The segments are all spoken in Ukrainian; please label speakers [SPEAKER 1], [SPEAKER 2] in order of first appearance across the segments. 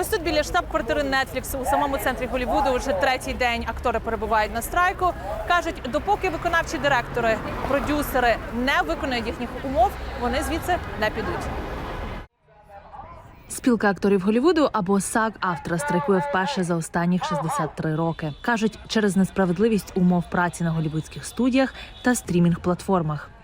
[SPEAKER 1] Ось тут біля штаб-квартири Netflix у самому центрі Голлівуду вже третій день актори перебувають на страйку. кажуть, допоки виконавчі директори, продюсери не виконують їхніх умов, вони звідси не підуть. Спілка акторів Голлівуду або SAG автора страйкує вперше за останніх 63 роки. кажуть, через несправедливість умов праці на голлівудських студіях та стрімінг-платформах.
[SPEAKER 2] They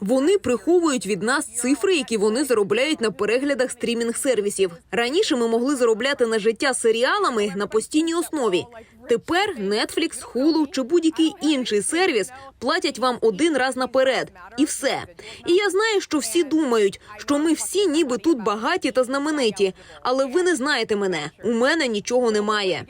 [SPEAKER 3] Вони приховують від нас цифри, які вони заробляють на переглядах стрімінг-сервісів. Раніше ми могли заробляти на життя серіалами на постійній основі. Тепер Netflix, Hulu чи будь-який інший сервіс платять вам один раз наперед, і все. І я знаю, що всі думають, що ми всі ніби тут багаті та знамениті, але ви не знаєте мене. У мене нічого немає.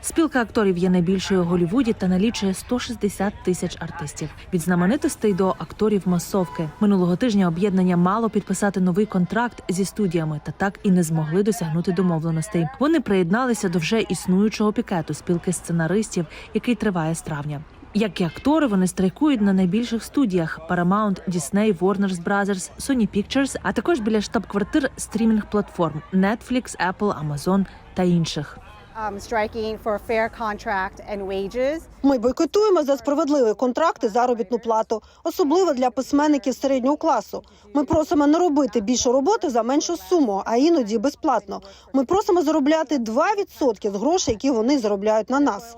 [SPEAKER 1] Спілка акторів є найбільшою у Голлівуді та налічує 160 тисяч артистів. Від знаменитостей до акторів масовки минулого тижня об'єднання мало підписати новий контракт зі студіями, та так і не змогли досягнути домовленостей. Вони приєдналися до вже існуючого пікету спілки сценаристів, який триває з травня. Як і актори, вони страйкують на найбільших студіях Paramount, Disney, Warner Brothers, Sony Pictures, а також біля штаб-квартир стрімінг-платформ Netflix, Apple, Amazon та інших.
[SPEAKER 4] Um, striking for fair contract and wages.
[SPEAKER 5] Ми бойкотуємо за справедливий контракт і заробітну плату, особливо для письменників середнього класу. Ми просимо не робити більше роботи за меншу суму, а іноді безплатно. Ми просимо заробляти 2% з грошей, які вони заробляють на нас.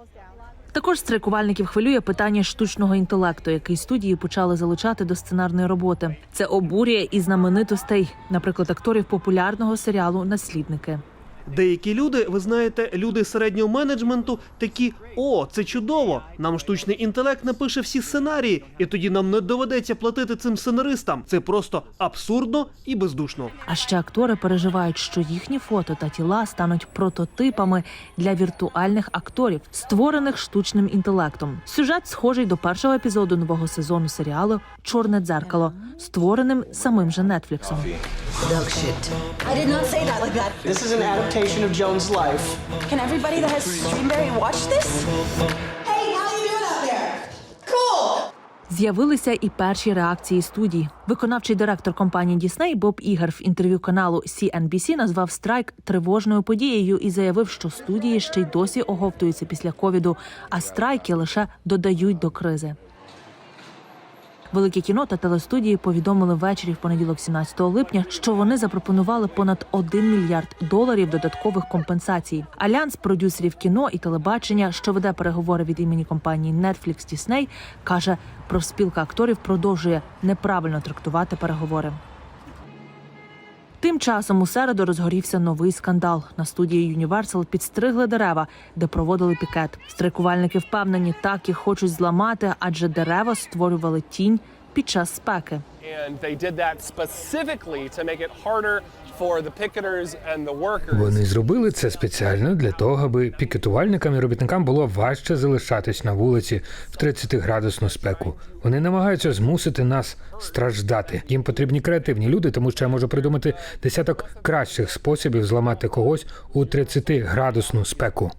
[SPEAKER 1] Також страйкувальників хвилює питання штучного інтелекту, який студії почали залучати до сценарної роботи. Це обурює і знаменитостей, наприклад, акторів популярного серіалу Наслідники.
[SPEAKER 6] Деякі люди, ви знаєте, люди середнього менеджменту такі: о, це чудово! Нам штучний інтелект напише всі сценарії, і тоді нам не доведеться платити цим сценаристам. Це просто абсурдно і бездушно.
[SPEAKER 1] А ще актори переживають, що їхні фото та тіла стануть прототипами для віртуальних акторів, створених штучним інтелектом. Сюжет схожий до першого епізоду нового сезону серіалу Чорне дзеркало, створеним самим же Нетфліксом.
[SPEAKER 7] Dog shit.
[SPEAKER 8] I did not say that like that.
[SPEAKER 9] This is an adaptation of Joan's life.
[SPEAKER 8] Can everybody that has Streamberry watch this?
[SPEAKER 7] Hey, how you doing out there? Cool.
[SPEAKER 1] З'явилися і перші реакції студій. Виконавчий директор компанії Disney Боб Ігер в інтерв'ю каналу CNBC назвав страйк тривожною подією і заявив, що студії ще й досі оговтуються після ковіду, а страйки лише додають до кризи. Велике кіно та телестудії повідомили ввечері в понеділок, 17 липня, що вони запропонували понад 1 мільярд доларів додаткових компенсацій. Альянс продюсерів кіно і телебачення, що веде переговори від імені компанії Netflix Disney, каже, профспілка акторів продовжує неправильно трактувати переговори. Тим часом у середу розгорівся новий скандал. На студії Universal підстригли дерева, де проводили пікет. Стрикувальники впевнені, так їх хочуть зламати, адже дерева створювали тінь під час спеки.
[SPEAKER 10] Вони зробили це спеціально для того, аби пікетувальникам і робітникам було важче залишатись на вулиці в 30-градусну спеку. Вони намагаються змусити нас страждати. Їм потрібні креативні люди, тому що я можу придумати десяток кращих способів зламати когось у 30-градусну спеку.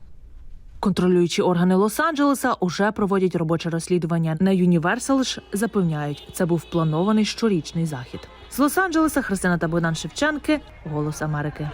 [SPEAKER 1] Контролюючі органи Лос-Анджелеса уже проводять робоче розслідування. На Universal ж запевняють, це був планований щорічний захід. З Лос-Анджелеса Христина та Богдан Шевченки, Голос Америки.